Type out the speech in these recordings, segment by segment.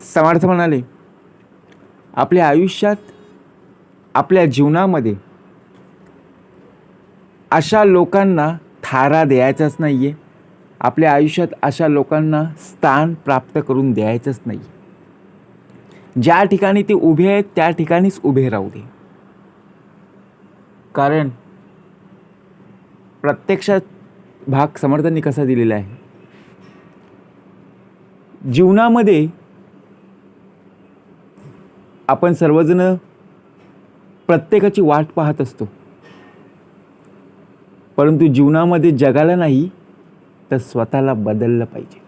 समर्थ म्हणाले आपल्या आयुष्यात आपल्या जीवनामध्ये अशा लोकांना थारा द्यायचाच नाही आहे आपल्या आयुष्यात अशा लोकांना स्थान प्राप्त करून द्यायचंच नाही ज्या ठिकाणी ते उभे आहेत त्या ठिकाणीच उभे राहू दे. कारण प्रत्यक्षात भाग समर्थांनी कसा दिलेला आहे? जीवनामध्ये आपण सर्वजण प्रत्येकाची वाट पाहत असतो. परंतु जीवनामध्ये जगाला नाही तर स्वतःला बदललं पाहिजे.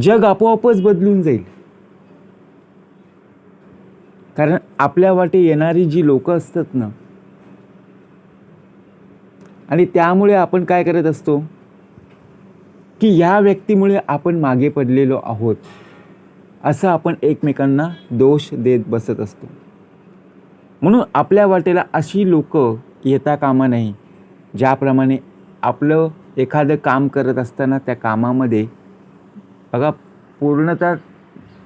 जग आपोआपच बदलून जाईल. कारण आपल्या वाटे येणारी जी लोक असतात ना आणि त्यामुळे आपण काय करत असतो की या व्यक्तीमुळे आपण मागे पडलेलो आहोत. असं आपण एकमेकांना दोष देत बसत असतो. म्हणून आपल्या वाटेला अशी लोक येता कामा नाही ज्याप्रमाणे आपलं एखादं काम करत असताना त्या कामामध्ये बघा पूर्णतः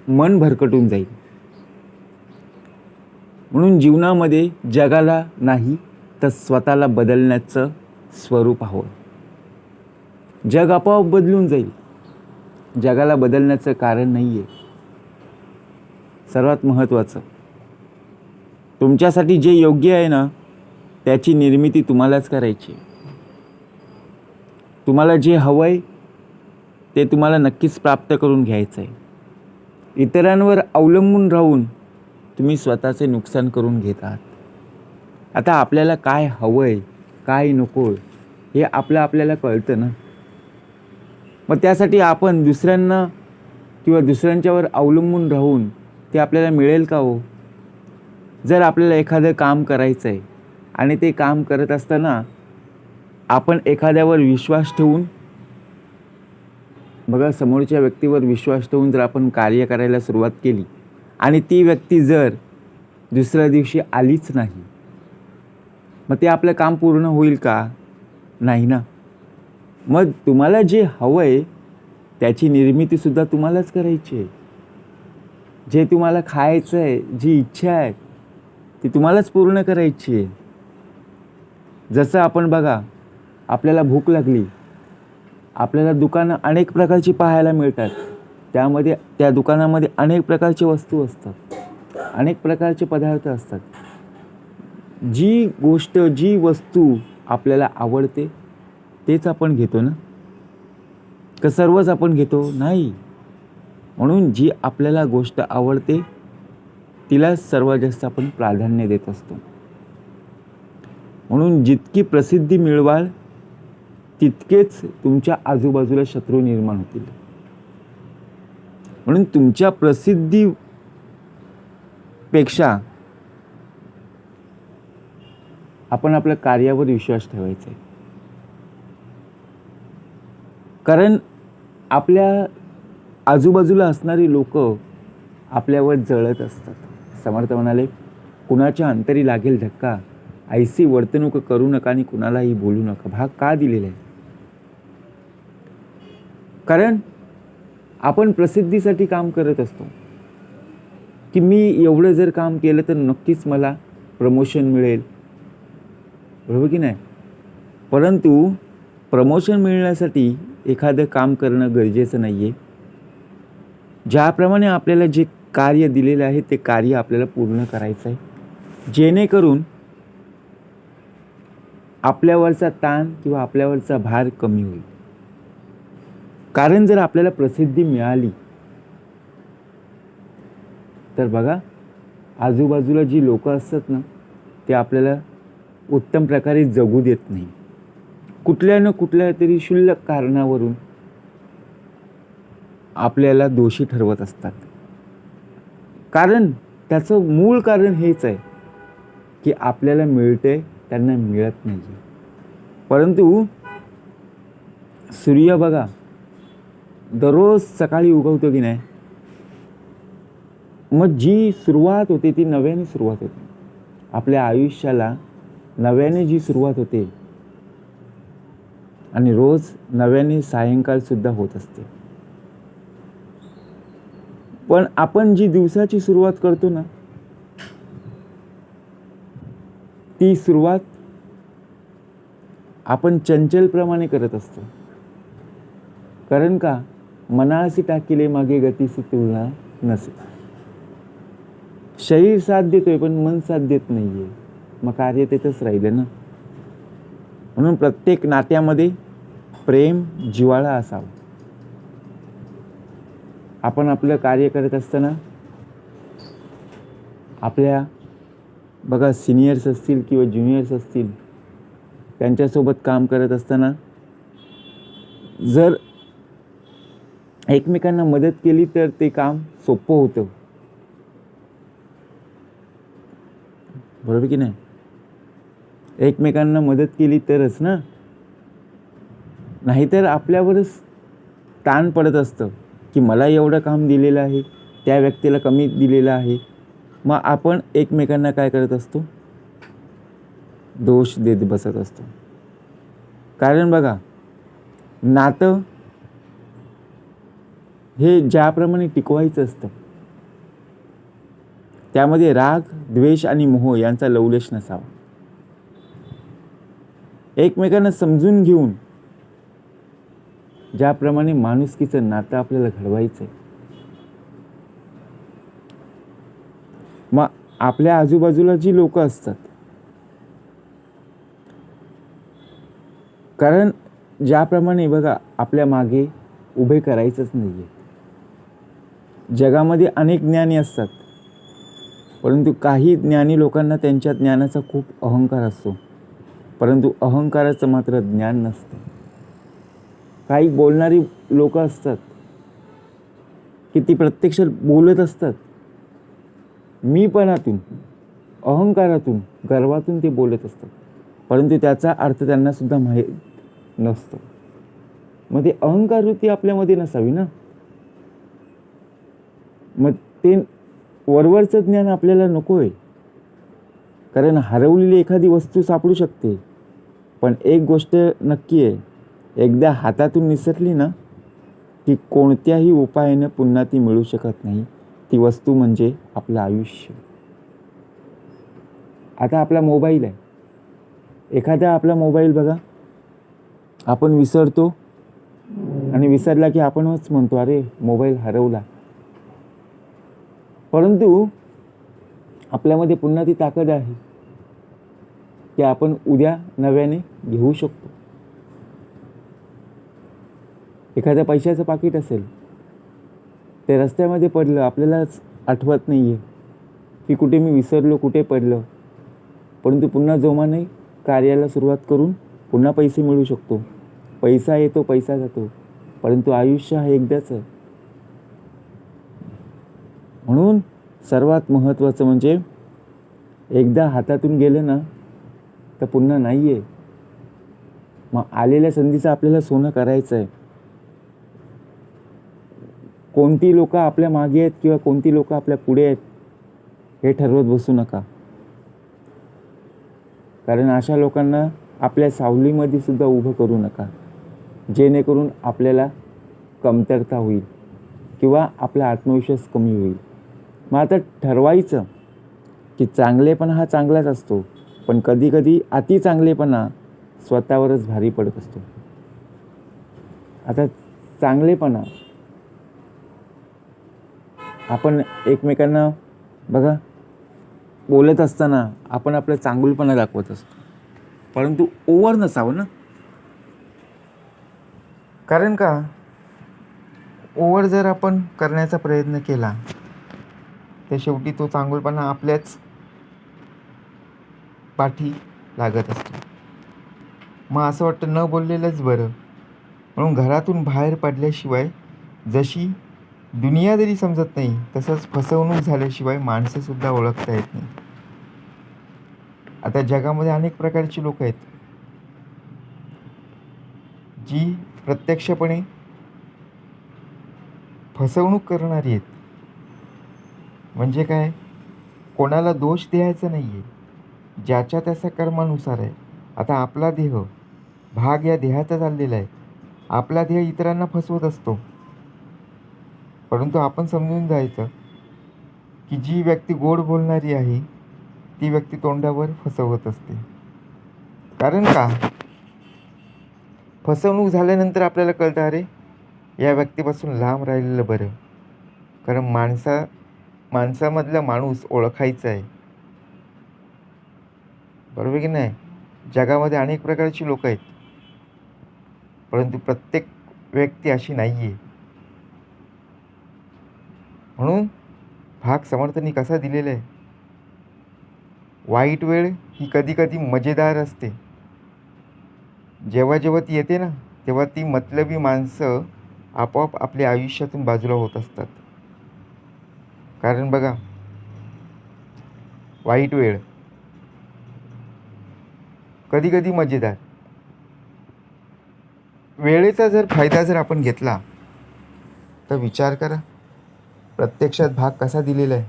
मन भरकटून जाईल. म्हणून जीवनामध्ये जगाला नाही तर स्वतःला बदलण्याचं स्वरूप हवं. जग आपोआप बदलून जाईल. जगाला बदलण्याचं कारण नाही आहे सर्वात महत्त्वाचं. तुमच्यासाठी जे योग्य आहे ना त्याची निर्मिती तुम्हालाच करायची आहे. तुम्हाला जे हवं आहे ते तुम्हाला नक्कीच प्राप्त करून घ्यायचं आहे. इतरांवर अवलंबून राहून तुम्ही स्वतःचे नुकसान करून घेत आहात. आता आपल्याला काय हवं आहे काय नको हे आपलं आपल्याला कळतं ना. मग त्यासाठी आपण दुसऱ्यांना किंवा दुसऱ्यांच्यावर अवलंबून राहून ते आपल्याला मिळेल का हो? जर आपल्याला एखादं काम करायचं आहे आणि ते काम करत असताना आपण एखाद्यावर विश्वास ठेवून बघा समोरच्या व्यक्तीवर विश्वास ठेवून जर आपण कार्य करायला सुरुवात केली आणि ती व्यक्ती जर दुसऱ्या दिवशी आलीच नाही मग ते आपलं काम पूर्ण होईल का? नाही ना. मग तुम्हाला जे हवं आहे त्याची निर्मितीसुद्धा तुम्हालाच करायची आहे. जे तुम्हाला खायचं आहे जी इच्छा आहे ती तुम्हालाच पूर्ण करायची आहे. जसं आपण बघा आपल्याला भूक लागली आपल्याला दुकानं अनेक प्रकारची पाहायला मिळतात. त्यामध्ये त्या दुकानामध्ये अनेक प्रकारची वस्तू असतात. अनेक प्रकारचे पदार्थ असतात. जी गोष्ट जी वस्तू आपल्याला आवडते तेच आपण घेतो ना? का सर्वच आपण घेतो? नाही. म्हणून जी आपल्याला गोष्ट आवडते तिला सर्वात जास्त आपण प्राधान्य देत असतो. म्हणून जितकी प्रसिद्धी मिळवाल तितकेच तुमच्या आजूबाजूला शत्रू निर्माण होतील. म्हणून तुमच्या प्रसिद्धीपेक्षा आपण आपल्या कार्यावर विश्वास ठेवायचा आहे. कारण आपल्या आजूबाजूला असणारी लोक आपल्यावर जळत असतात. समर्थ म्हणाले कुणाच्या अंतरी लागेल धक्का? ऐसी वर्तणूक करू नका आणि कुणालाही बोलू नका. भाग का दिलेला आहे? कारण आपण प्रसिद्धीसाठी काम करत असतो. की मी एवढं जर काम केलं तर नक्कीच मला प्रमोशन मिळेल. बरोबर की नाही? परंतु प्रमोशन मिळण्यासाठी एखादं काम करणं गरजेचं नाही आहे ज्याप्रमाणे आपल्याला जे कार्य दिलेलं आहे ते कार्य आपल्याला पूर्ण करायचं आहे. जेणेकरून आपल्यावरचा ताण किंवा आपल्यावरचा भार कमी होईल. कारण जर आपल्याला प्रसिद्धी मिळाली तर बघा आजूबाजूला जी लोक असतात ना ते आपल्याला उत्तम प्रकारे जगू देत नाही. कुठल्या ना कुठल्या तरी क्षुल्लक कारणावरून आपल्याला दोषी ठरवत असतात. कारण त्याचं मूळ कारण हेच आहे की आपल्याला मिळते त्यांना मिळत नाही. परंतु सूर्य बघा दररोज सकाळी उगवतो की नाही? मग जी सुरुवात होते ती नव्याने सुरुवात होते. आपल्या आयुष्याला नव्याने जी सुरुवात होते आणि रोज नव्याने सायंकाळसुद्धा होत असते. पण आपण जी दिवसाची सुरुवात करतो ना ती सुरुवात आपण चंचलप्रमाणे करत असतो. कारण का? मनासी टाकिले मागे गतीसी तुलना नसे शरीर साथ देतोय पण मन साथ देत नाहीये. मग कार्य तिथंच राहिलं ना? म्हणून प्रत्येक नात्यामध्ये प्रेम जिव्हाळा असावा. आपण आपलं कार्य करत असताना आपल्या बघा सिनियर्स असतील किंवा ज्युनियर्स असतील त्यांच्यासोबत काम करत असताना जर एकमेकांना मदत केली तर ते काम सोपं होतं. बरोबर की नाही? एकमेकांना मदत केली तरच ना? नाहीतर आपल्यावरच ताण पडत असतं. की मला एवढं काम दिलेलं आहे त्या व्यक्तीला कमी दिलेलं आहे. मग आपण एकमेकांना काय करत असतो? दोष देत बसत असतो. कारण बघा नातं हे ज्याप्रमाणे टिकवायचं असतं त्यामध्ये राग द्वेष आणि मोह यांचा लवलेश नसावा. एकमेकांना समजून घेऊन ज्याप्रमाणे माणुसकीचं नातं आपल्याला घडवायचं आहे मग आपल्या आजूबाजूला जी लोक असतात कारण ज्याप्रमाणे बघा आपल्या मागे उभे करायचंच नाही आहे जगामध्ये अनेक ज्ञानी असतात परंतु काही ज्ञानी लोकांना त्यांच्या ज्ञानाचा खूप अहंकार असतो. परंतु अहंकाराचं मात्र ज्ञान नसतं. काही बोलणारी लोक असतात की ती प्रत्यक्ष बोलत असतात. मीपणातून अहंकारातून गर्वातून ते बोलत असतात. परंतु त्याचा अर्थ त्यांना सुद्धा माहीत नसतो. मग ते अहंकार वृत्ती आपल्यामध्ये नसावी ना? मग ते वरवरचं ज्ञान आपल्याला नको आहे कारण हरवलेली एखादी वस्तू सापडू शकते पण एक गोष्ट नक्की आहे. एकदा हातातून निसरली ना की कोणत्याही उपायानं पुन्हा ती मिळू शकत नाही. ती वस्तू म्हणजे आपलं आयुष्य. आता आपला मोबाईल आहे. एखादा आपला मोबाईल बघा. आपण विसरतो आणि विसरला की आपणच म्हणतो अरे मोबाईल हरवला. परंतु आपल्यामध्ये पुन्हा ती ताकद आहे की आपण उद्या नव्याने घेऊ शकतो. एखाद्या पैशाचं पाकिट असेल ते रस्त्यामध्ये पडलं आपल्यालाच आठवत नाही आहे की कुठे मी विसरलो कुठे पडलं. परंतु पुन्हा जोमाने कार्याला सुरुवात करून पुन्हा पैसे मिळू शकतो. पैसा येतो पैसा जातो. परंतु आयुष्य हा एकदाच आहे. म्हणून सर्वात महत्त्वाचं म्हणजे एकदा हातातून गेलं ना तर पुन्हा नाही आहे मग आलेल्या संधीचं आपल्याला सोनं करायचं आहे कोणती लोकं आपल्या मागे आहेत किंवा कोणती लोकं आपल्या पुढे आहेत हे ठरवत बसू नका. कारण अशा लोकांना आपल्या सावलीमध्ये सुद्धा उभं करू नका. जेणेकरून आपल्याला कमतरता होईल किंवा आपला आत्मविश्वास कमी होईल. मग आता ठरवायचं की चांगलेपणा हा चांगलाच असतो पण कधीकधी अति चांगलेपणा स्वतःवरच भारी पडत असतो. आता चांगलेपणा आपण एकमेकांना बघा बोलत असताना आपण आपलं चांगुलपणा दाखवत असतो. परंतु ओवर नसावं ना? कारण का? ओवर जर आपण करण्याचा प्रयत्न केला तर शेवटी तो चांगुलपणा आपल्याच पाठी लागत असतो. मग असं वाटतं न बोललेलंच बरं. म्हणून घरातून बाहेर पडल्याशिवाय जशी दुनियादारी समजत नाही तसंच फसवणूक झाल्याशिवाय माणसंसुद्धा ओळखता येत नाही. आता जगामध्ये अनेक प्रकारची लोक आहेत. जी प्रत्यक्षपणे फसवणूक करणारी आहेत. म्हणजे काय? कोणाला दोष द्यायचा नाही आहे ज्याच्या त्याचा कर्मानुसार आहे. आता आपला देह भाग या देहाचा चाललेला आहे. आपला देह इतरांना फसवत असतो. परंतु आपण समजून जायचं की जी व्यक्ती गोड बोलणारी आहे ती व्यक्ती तोंडावर फसवत असते. कारण का? फसवणूक झाल्यानंतर आपल्याला कळतं अरे या व्यक्तीपासून लांब राहिलेलं बरं. कारण माणसा माणसामधला माणूस ओळखायचा आहे. बरोबर की नाही? जगामध्ये अनेक प्रकारची लोक आहेत. परंतु प्रत्येक व्यक्ती अशी नाही आहे म्हणून भाग समर्थांनी कसा दिलेला आहे? वाईट वेळ ही कधी कधी मजेदार असते. जेव्हा जेव्हा ती येते ना तेव्हा ती मतलबी माणसं आपोआप आपल्या आयुष्यातून बाजूला होत असतात. कारण बघा वाईट वेळ कधी कधी मजेदार. वेळेचा जर फायदा जर आपण घेतला तर विचार करा. प्रत्यक्षात भाग कसा दिलेला आहे?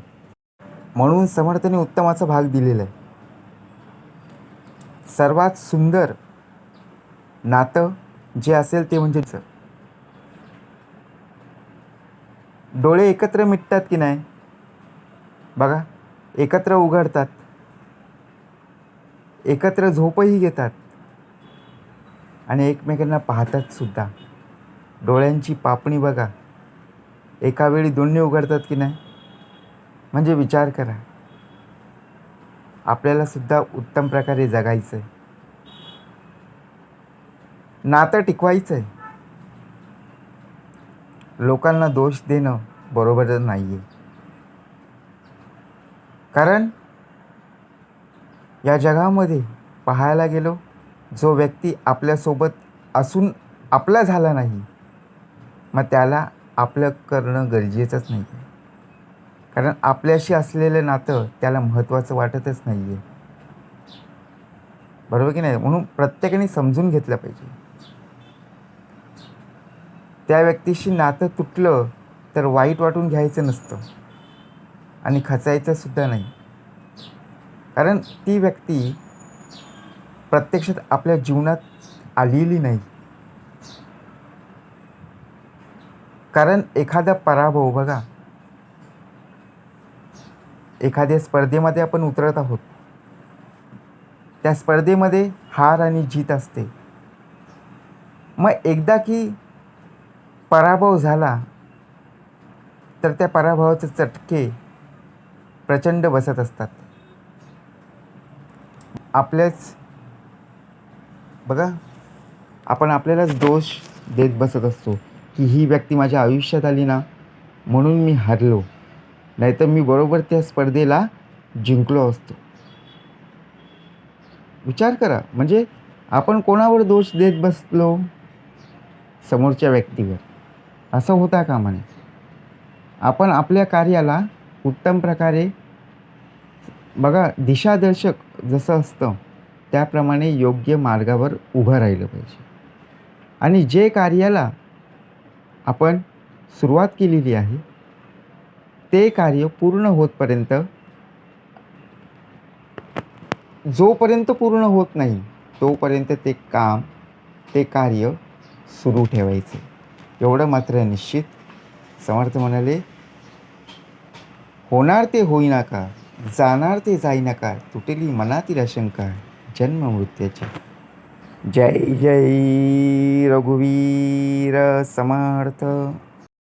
म्हणून समर्थाने उत्तमाचा भाग दिलेला आहे. सर्वात सुंदर नातं जे असेल ते म्हणजे डोळे एकत्र मिटतात की नाही? बघा एकत्र उघडतात. एकत्र झोपही घेतात. आणि एकमेकांना पाहतात सुद्धा. डोळ्यांची पापणी बघा. एका वेळी दोन्ही उघडतात की नाही? म्हणजे विचार करा. आपल्याला सुद्धा उत्तम प्रकारे जगायचं आहे नातं टिकवायचं आहे लोकांना दोष देणं बरोबर नाही आहे कारण या जगामध्ये पाहायला गेलो जो व्यक्ती आपल्यासोबत असून आपला झाला नाही मग त्याला आपलं करणं गरजेचंच नाही आहे कारण आपल्याशी असलेलं नातं त्याला महत्त्वाचं वाटतच नाही आहे बरोबर की नाही? म्हणून प्रत्येकाने समजून घेतलं पाहिजे. त्या व्यक्तीशी नातं तुटलं तर वाईट वाटून घ्यायचं नसतं. आणि खचायचं सुद्धा नाही. कारण ती व्यक्ती प्रत्यक्षात आपल्या जीवनात आलेली नाही. कारण एखादा पराभव बघा. एखाद्या स्पर्धेमध्ये आपण उतरत आहोत. त्या स्पर्धेमध्ये हार आणि जीत असते. मग एकदा की पराभव झाला तर त्या पराभवाचे चटके प्रचंड बसत असतात. आपल्याच बघा आपण आपल्यालाच दोष देत बसत असतो. की ही व्यक्ती माझ्या आयुष्यात आली ना म्हणून मी हारलो. नाहीतर मी बरोबर त्या स्पर्धेला जिंकलो असतो. विचार करा म्हणजे आपण कोणावर दोष देत बसलो? समोरच्या व्यक्तीवर. असं होता कामा नये आपण आपल्या कार्याला उत्तम प्रकारे बघा दिशादर्शक जसं असतं त्याप्रमाणे योग्य मार्गावर उभं राहिलं पाहिजे. आणि जे कार्याला आपण सुरुवात केलेली आहे. ते कार्य पूर्ण होतपर्यंत जोपर्यंत पूर्ण होत नाही तोपर्यंत ते काम ते कार्य सुरू ठेवायचे. एवढं मात्र निश्चित समर्थ म्हणाले होणार ते होईनाका जाणार ते जाईनाका तुटेली मनातील आशंका जन्म मृत्यूची जय जय रघुवीर समर्थ।